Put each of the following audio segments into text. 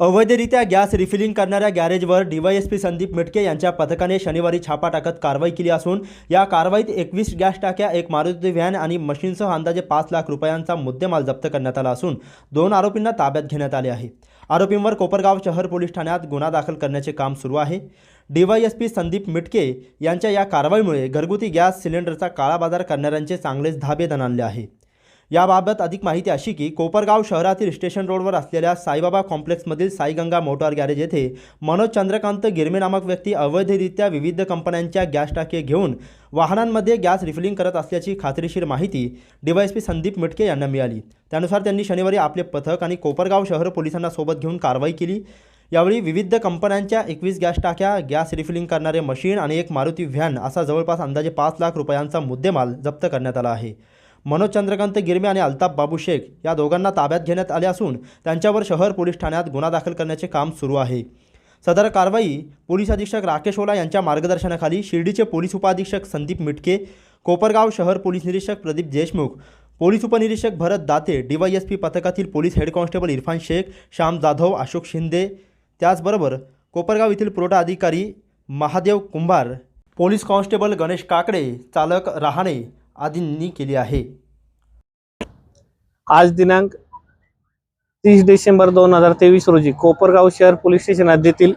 अवैधरित्या gas refilling करणाऱ्या गॅरेजवर DySP Sandeep Mitke यांच्या पथकाने शनिवारी छापा टाकत कारवाई केली असून या कारवाईत एकवीस गॅस टाक्या एक मारुती व्हॅन आणि मशीनसह अंदाजे पाच लाख रुपयांचा मुद्देमाल जप्त करण्यात आला असून दोन आरोपींना ताब्यात घेण्यात आले आहे. आरोपींवर कोपरगाव शहर पोलीस ठाण्यात गुन्हा दाखल करण्याचे काम सुरू आहे. डीवायएसपी संदीप मिटके यांच्या या कारवाईमुळे घरगुती गॅस सिलेंडरचा काळाबाजार करणाऱ्यांचे चांगलेच धाबे आणले आहे. याबाबत अधिक माहिती अशी की कोपरगाव शहरातील स्टेशन रोडवर असलेल्या साईबाबा कॉम्प्लेक्समधील साईगंगा मोटार गॅरेज येथे मनोज चंद्रकांत गिरमे नामक व्यक्ती अवैधरित्या विविध कंपन्यांच्या गॅस टाके घेऊन वाहनांमध्ये गॅस रिफिलिंग करत असल्याची खात्रीशीर माहिती डीवायएसपी संदीप मिटके यांना मिळाली. त्यानुसार त्यांनी शनिवारी आपले पथक आणि कोपरगाव शहर पोलिसांना सोबत घेऊन कारवाई केली. यावेळी विविध कंपन्यांच्या एकवीस गॅस टाक्या गॅस रिफिलिंग करणारे मशीन आणि एक मारुती व्हॅन असा जवळपास अंदाजे पाच लाख रुपयांचा मुद्देमाल जप्त करण्यात आला आहे. मनोज चंद्रकांत गिरमे आणि अल्ताफ बाबू शेख या दोघांना ताब्यात घेण्यात आले असून त्यांच्यावर शहर पोलीस ठाण्यात गुन्हा दाखल करण्याचे काम सुरू आहे. सदर कारवाई पोलीस अधीक्षक राकेश ओला यांच्या मार्गदर्शनाखाली शिर्डीचे पोलीस उपाधीक्षक संदीप मिटके कोपरगाव शहर पोलीस निरीक्षक प्रदीप देशमुख पोलीस उपनिरीक्षक भरत दाते डीवायएसपी पथकातील police head constable Irfan Shaikh Shyam Jadhav Ashok Shinde त्याचबरोबर कोपरगाव येथील पुरवठा अधिकारी महादेव कुंभार पोलीस कॉन्स्टेबल गणेश काकडे चालक रहाणे आदींनी केली आहे. आज दिनांक तीस डिसेंबर दोन हजार तेवीस रोजी कोपरगाव शहर पोलीस स्टेशन हद्दीतील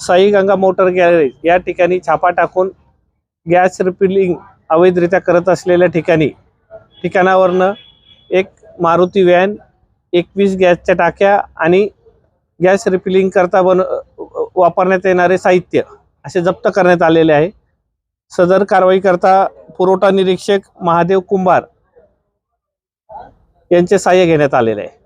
साई गंगा मोटर गॅरेज या ठिकाणी छापा टाकून गॅस रिफिलिंग अवैधरित्या करत असलेल्या ठिकाणी ठिकाणावरनं एक मारुती व्हॅन एकवीस गॅसच्या टाक्या आणि गॅस रिफिलिंग करता बन वापरण्यात येणारे साहित्य असे जप्त करण्यात आलेले आहे. सदर कारवाई करता पुरवठा निरीक्षक महादेव कुंभार यांचे सहाय्य घेण्यात आलेले आहे.